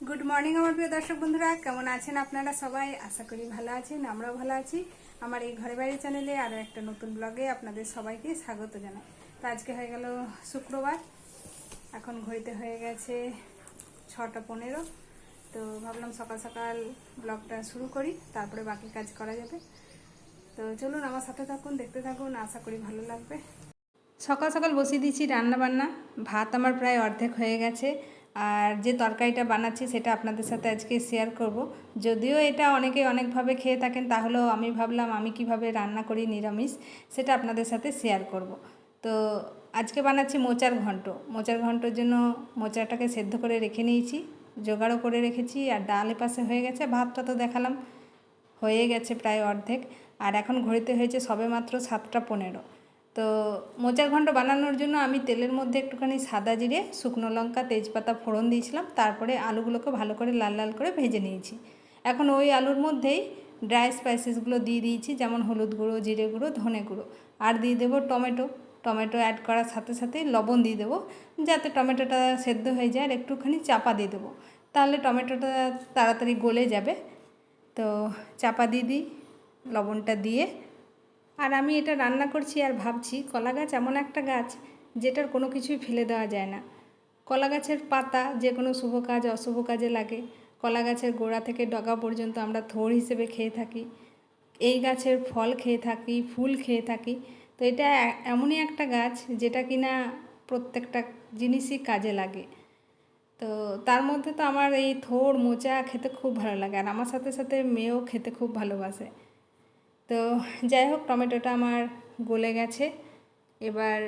Good morning আমার প্রিয় দর্শক বন্ধুরা। কেমন আছেন আপনারা সবাই? আশা করি ভালো আছেন, আমরাও ভালো আছি। আমার এই ঘরে বাড়ি চ্যানেলে আরও একটা নতুন ব্লগে আপনাদের সবাইকে স্বাগত জানাই। তো আজকে হয়ে গেল শুক্রবার। এখন ঘড়িতে হয়ে গেছে ছটা পনেরো। তো ভাবলাম সকাল সকাল ব্লগটা শুরু করি, তারপরে বাকি কাজ করা যাবে। তো চলুন আমার সাথে থাকুন, দেখতে থাকুন, আশা করি ভালো লাগবে। সকাল সকাল বসিয়ে দিয়েছি রান্না বান্না ভাত আমার প্রায় অর্ধেক হয়ে গেছে। আর যে তরকারিটা বানাচ্ছি সেটা আপনাদের সাথে আজকে শেয়ার করব। যদিও এটা অনেকে অনেকভাবে খেয়ে থাকেন, তাহলেও আমি ভাবলাম আমি কীভাবে রান্না করি নিরামিষ সেটা আপনাদের সাথে শেয়ার করব। তো আজকে বানাচ্ছি মোচার ঘন্ট। মোচার ঘন্টর জন্য মোচাটাকে সেদ্ধ করে রেখে নিয়েছি, জোগাড়ও করে রেখেছি আর ডাল পাশে হয়ে গেছে, ভাতটা তো দেখালাম, হয়ে গেছে প্রায় অর্ধেক। আর এখন ঘড়িতে হয়েছে সবে মাত্র সাতটা পনেরো। তো মোচার ঘন্ট বানানোর জন্য আমি তেলের মধ্যে একটুখানি সাদা জিরে, শুকনো লঙ্কা, তেজপাতা ফোড়ন দিয়েছিলাম, তারপরে আলুগুলোকে ভালো করে লাল লাল করে ভেজে নিয়েছি। এখন ওই আলুর মধ্যেই ড্রাই স্পাইসেসগুলো দিয়ে দিয়েছি, যেমন হলুদ গুঁড়ো, জিরে গুঁড়ো, ধনে গুঁড়ো। আর দিয়ে দেবো টমেটো। টমেটো অ্যাড করার সাথে সাথে লবণ দিয়ে দেবো, যাতে টমেটোটা সেদ্ধ হয়ে যায় আর একটুখানি চাপা দিয়ে দেবো। তাহলে টমেটোটা তাড়াতাড়ি গলে যাবে। তো চাপা দিয়ে দিই, লবণটা দিয়ে আর আমি এটা রান্না করছি আর ভাবছি, কলা গাছ এমন একটা গাছ যেটার কোনো কিছুই ফেলে দেওয়া যায় না। কলা গাছের পাতা যে কোনো শুভ কাজ, অশুভ কাজে লাগে। কলা গাছের গোড়া থেকে ডগা পর্যন্ত আমরা থোড় হিসেবে খেয়ে থাকি। এই গাছের ফল খেয়ে থাকি, ফুল খেয়ে থাকি। তো এটা এমনই একটা গাছ যেটা কিনা প্রত্যেকটা জিনিসই কাজে লাগে। তো তার মধ্যে তো আমার এই থোড় মোচা খেতে খুব ভালো লাগে। আর আমার সাথে সাথে মেয়েও খেতে খুব ভালোবাসে। তো যাই হোক, টমেটোটা আমার গলে গেছে। এবার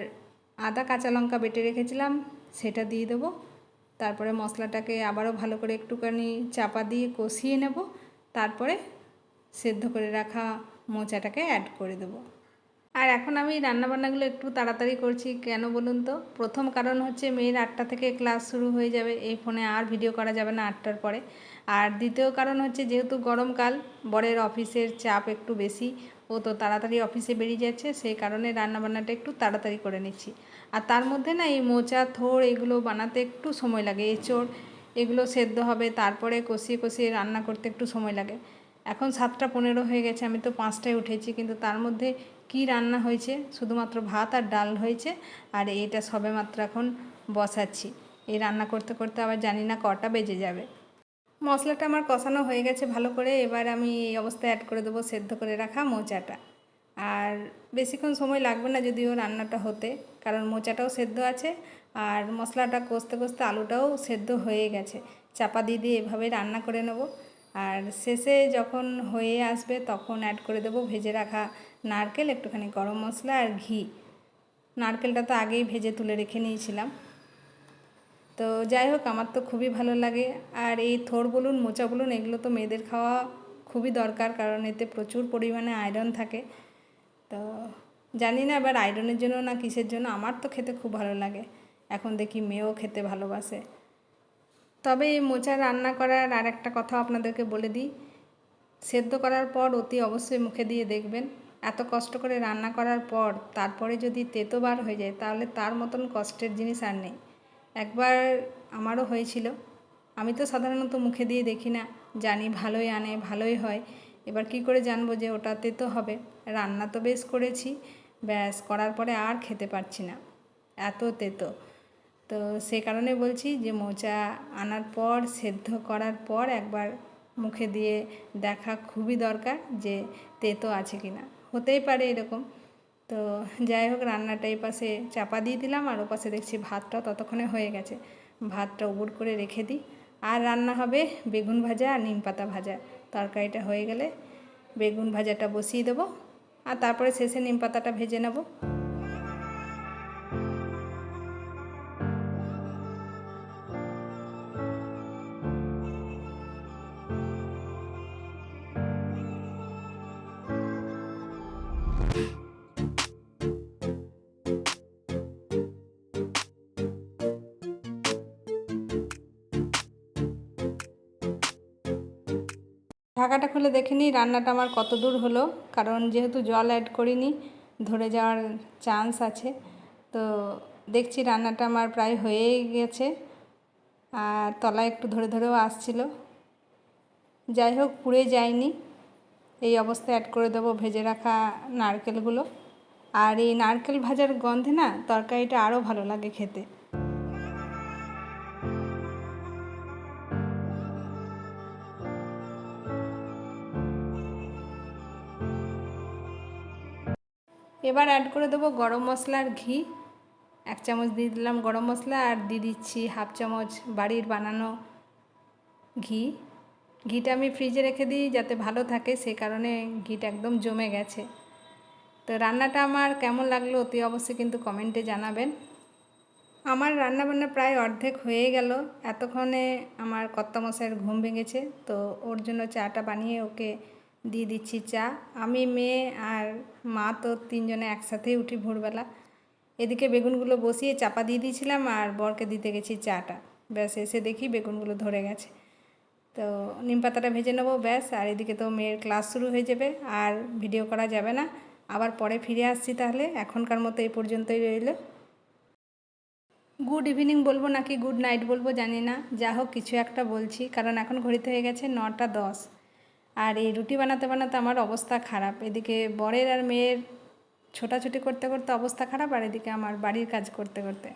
আদা কাঁচা লঙ্কা বেটে রেখেছিলাম, সেটা দিয়ে দেবো। তারপরে মশলাটাকে আবারও ভালো করে একটুখানি চাপা দিয়ে কষিয়ে নেব। তারপরে সেদ্ধ করে রাখা মোচাটাকে অ্যাড করে দেবো। আর এখন আমি রান্নাবান্নাগুলো একটু তাড়াতাড়ি করছি, কেন বলুন তো? প্রথম কারণ হচ্ছে, মেয়ের আটটা থেকে ক্লাস শুরু হয়ে যাবে। এই ফোনে আর ভিডিও করা যাবে না আটটার পরে। আর দ্বিতীয় কারণ হচ্ছে যেহেতু গরমকাল, বরের অফিসের চাপ একটু বেশি, ও তো তাড়াতাড়ি অফিসে বেরিয়ে যাচ্ছে, সেই কারণে রান্নাবান্নাটা একটু তাড়াতাড়ি করে নিচ্ছি। আর তার মধ্যে না এই মোচা, থোড় এগুলো বানাতে একটু সময় লাগে, এঁচড় এগুলো সেদ্ধ হবে, তারপরে কষিয়ে কষিয়ে রান্না করতে একটু সময় লাগে। এখন সাতটা পনেরো হয়ে গেছে, আমি তো পাঁচটায় উঠেছি, কিন্তু তার মধ্যে কি রান্না হয়েছে? শুধুমাত্র ভাত আর ডাল হয়েছে, আর এইটা সবে মাত্র এখন বসাচ্ছি। এই রান্না করতে করতে আবার জানি না কটা বেজে যাবে। মশলাটা আমার কষানো হয়ে গেছে ভালো করে। এবার আমি এই অবস্থায় অ্যাড করে দেবো সেদ্ধ করে রাখা মোচাটা। আর বেশিক্ষণ সময় লাগবে না যদিও রান্নাটা হতে, কারণ মোচাটাও সেদ্ধ আছে আর মশলাটা কষতে কষতে আলুটাও সেদ্ধ হয়ে গেছে। চাপা দিয়ে দিয়ে এভাবে রান্না করে নেব। আর শেষে যখন হয়ে আসবে তখন অ্যাড করে দেবো ভেজে রাখা নারকেল, একটুখানি গরম মশলা আর ঘি। নারকেলটা তো আগেই ভেজে তুলে রেখে নিয়েছিলাম। তো যাই হোক, আমার তো খুবই ভালো লাগে। আর এই থোর বলুন, মোচা বলুন, এগুলো তো মেয়েদের খাওয়া খুবই দরকার, কারণ এতে প্রচুর পরিমাণে আয়রন থাকে। তো জানি না, এবার আয়রনের জন্য না কিসের জন্য, আমার তো খেতে খুব ভালো লাগে। এখন দেখি মেয়েও খেতে ভালোবাসে। তবে এই মোচা রান্না করার আর একটা কথা আপনাদেরকে বলে দিই। সেদ্ধ করার পর অতি অবশ্যই মুখে দিয়ে দেখবেন। এত কষ্ট করে রান্না করার পর, তারপরে যদি তেতো বার হয়ে যায়, তাহলে তার মতন কষ্টের জিনিস আর নেই। একবার আমারও হয়েছিল। আমি তো সাধারণত মুখে দিয়ে দেখি না, জানি ভালোই আনে, ভালোই হয়। এবার কি করে জানব যে ওটা তেতো হবে। রান্না তো বেশ করেছি, ব্যাস করার পরে আর খেতে পারছি না। এত তেতো। তো সে কারণে বলছি যে মোচা আনার পর, সেদ্ধ করার পর একবার মুখে দিয়ে দেখা খুবই দরকার যে তেতো আছে কি না হতেই পারে এরকম। তো যাই হোক, রান্নাটা এই পাশে চাপা দিয়ে দিলাম আর ও পাশে দেখছি ভাতটা ততক্ষণে হয়ে গেছে। ভাতটা উবুর করে রেখে দিই। আর রান্না হবে বেগুন ভাজা আর নিম পাতা ভাজা। তরকারিটা হয়ে গেলে বেগুন ভাজাটা বসিয়ে দেবো। আর তারপরে শেষে নিম পাতাটা ভেজে নেব। ঢাকাটা খুলে দেখে নিই, রান্নাটা আমার কত দূর হলো। কারণ যেহেতু জল অ্যাড করিনি, ধরে যাওয়ার চান্স আছে। তো দেখছি রান্নাটা আমার প্রায় হয়েই গেছে। আর তলায় একটু ধরে ধরেও আসছিল। যাই হোক, পুড়ে যায়নি। এই অবস্থায় অ্যাড করে দেবো ভেজে রাখা নারকেলগুলো। আর এই নারকেল ভাজার গন্ধে না, তরকারিটা আরও ভালো লাগে খেতে। এবার অ্যাড করে দেবো গরম মশলা আর ঘি। এক চামচ দিয়ে দিলাম গরম মশলা আর দিয়ে দিচ্ছি হাফ চামচ বাড়ির বানানো ঘি। ঘিটা আমি ফ্রিজে রেখে দিই যাতে ভালো থাকে সেই কারণে ঘিটা একদম জমে গেছে। তো রান্নাটা আমার কেমন লাগল অতি অবশ্যই কিন্তু কমেন্টে জানাবেন। আমার রান্নাবান্না প্রায় অর্ধেক হয়ে গেল। এতক্ষণে আমার কর্তামশাইয়ের ঘুম ভেঙেছে, তো ওর জন্য চাটা বানিয়ে ওকে দিয়ে দিচ্ছি চা। আমি, মেয়ে আর মা তো তিনজনে একসাথেই উঠি ভোরবেলা। এদিকে বেগুনগুলো বসিয়ে চাপা দিয়ে দিয়েছিলাম আর বরকে দিতে গেছি চাটা। ব্যাস, এসে দেখি বেগুনগুলো ধরে গেছে। তো নিম পাতাটা ভেজে নেব, ব্যাস, আর এদিকে তো মেয়ের ক্লাস শুরু হয়ে যাবে, আর ভিডিও করা যাবে না। আবার পরে ফিরে আসছি তাহলে, এখনকার মতো এই পর্যন্তই রইল। গুড ইভিনিং বলব নাকি গুড নাইট বলব জানি না। যা হোক কিছু একটা বলছি, কারণ এখন ঘড়িতে হয়ে গেছে নটা দশ। আর এই রুটি বানাতে বানাতে আমার অবস্থা খারাপ। এদিকে বরের আর মেয়ের ছোটাছুটি করতে করতে অবস্থা খারাপ, আর এদিকে আমার বাড়ির কাজ করতে করতে।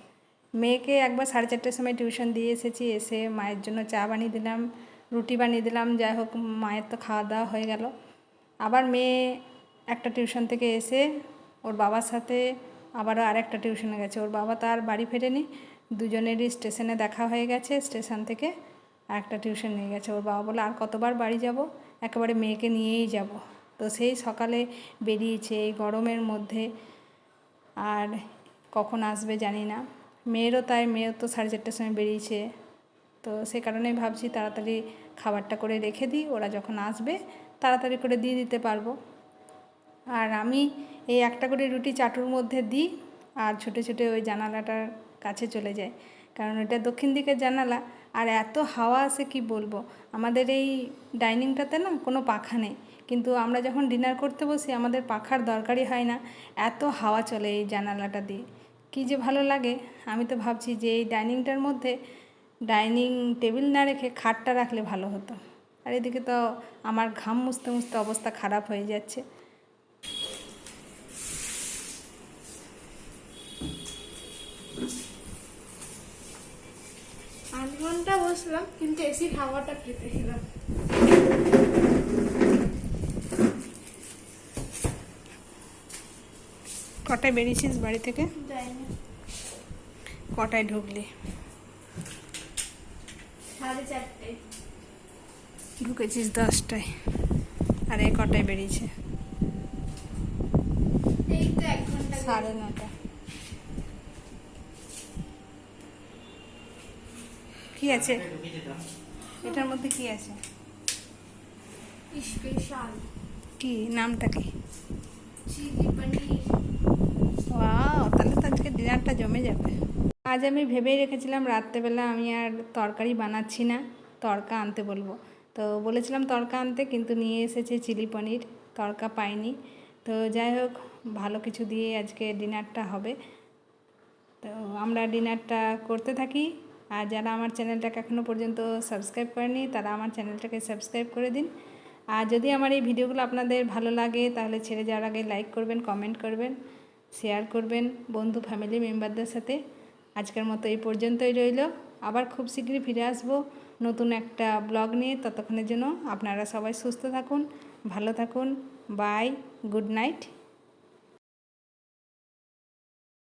মেয়েকে একবার সাড়ে চারটের সময় টিউশন দিয়ে এসেছি, এসে মায়ের জন্য চা বানিয়ে দিলাম, রুটি বানিয়ে দিলাম, যাই হোক মায়ের তো খাওয়া দাওয়া হয়ে গেল। আবার মেয়ে একটা টিউশন থেকে এসে ওর বাবার সাথে আবারও আর একটা টিউশনে গেছে। ওর বাবা তার বাড়ি ফেরেনি, দুজনেরই স্টেশনে দেখা হয়ে গেছে, স্টেশন থেকে আর একটা টিউশন নিয়ে গেছে। ওর বাবা বলে আর কতবার বাড়ি যাব? একেবারে মেয়েকে নিয়েই যাব। তো সেই সকালে বেরিয়েছে, এই গরমের মধ্যে। আর কখন আসবে জানি না। মেয়েরও তাই, মেয়েও তো সাড়ে চারটের সময় বেরিয়েছে। তো সে কারণেই ভাবছি তাড়াতাড়ি খাবারটা করে রেখে দিই, ওরা যখন আসবে তাড়াতাড়ি করে দিয়ে দিতে পারব। আর আমি এই একটা করে রুটি চাটুর মধ্যে দিই, আর ছুটে ছুটে ওই জানালাটার কাছে চলে যায় কারণ এটা দক্ষিণ দিকের জানালা। আর এত হাওয়া আসে কি বলব? আমাদের এই ডাইনিংটাতে না কোনো পাখা নেই। কিন্তু আমরা যখন ডিনার করতে বসি, আমাদের পাখার দরকারই হয় না। এত হাওয়া চলে এই জানালাটা দিয়ে। কী যে ভালো লাগে। আমি তো ভাবছি যে এই ডাইনিংটার মধ্যে ডাইনিং টেবিল না রেখে খাটটা রাখলে ভালো হতো। আর এদিকে তো আমার ঘাম মুছতে মুছতে অবস্থা খারাপ হয়ে যাচ্ছে। ঘণ্টা বসলাম কিন্তু এসির হাওয়াটা খেতে খেলাম। কটায় বেরিয়েছিস বাড়ি থেকে? কটায় ঢুকলি? সাড়ে ঢুকেছিস দশটায়। আর এ কটায় বেরিয়েছে? সাড়ে নটা। কি আছে? এটার মধ্যে কি আছে? স্পেশাল। কি? নামটা কি? চিলি পনির। ওয়াও তাহলে তো আজকে ডিনারটা জমে যাবে। আজ আমি ভেবেই রেখেছিলাম রাত্রেবেলা আমি আর তরকারি বানাচ্ছি না তড়কা আনতে বলব। তো বলেছিলাম তড়কা আনতে কিন্তু নিয়ে এসেছে চিলি পনির তড়কা পাইনি। তো যাই হোক ভালো কিছু দিয়ে আজকে ডিনারটা হবে। তো আমরা ডিনারটা করতে থাকি। আর যারা আমার চ্যানেলটাকে এখনও পর্যন্ত সাবস্ক্রাইব করেনি, তারা আমার চ্যানেলটাকে সাবস্ক্রাইব করে দিন। আর যদি আমার এই ভিডিওগুলো আপনাদের ভালো লাগে, তাহলে ছেড়ে যাওয়ার আগে লাইক করবেন কমেন্ট করবেন শেয়ার করবেন বন্ধু ফ্যামিলি মেম্বারদের সাথে। আজকের মতো এই পর্যন্তই রইল। আবার খুব শীঘ্রই ফিরে আসব নতুন একটা ব্লগ নিয়ে। ততক্ষণের জন্য আপনারা সবাই সুস্থ থাকুন, ভালো থাকুন। Bye good night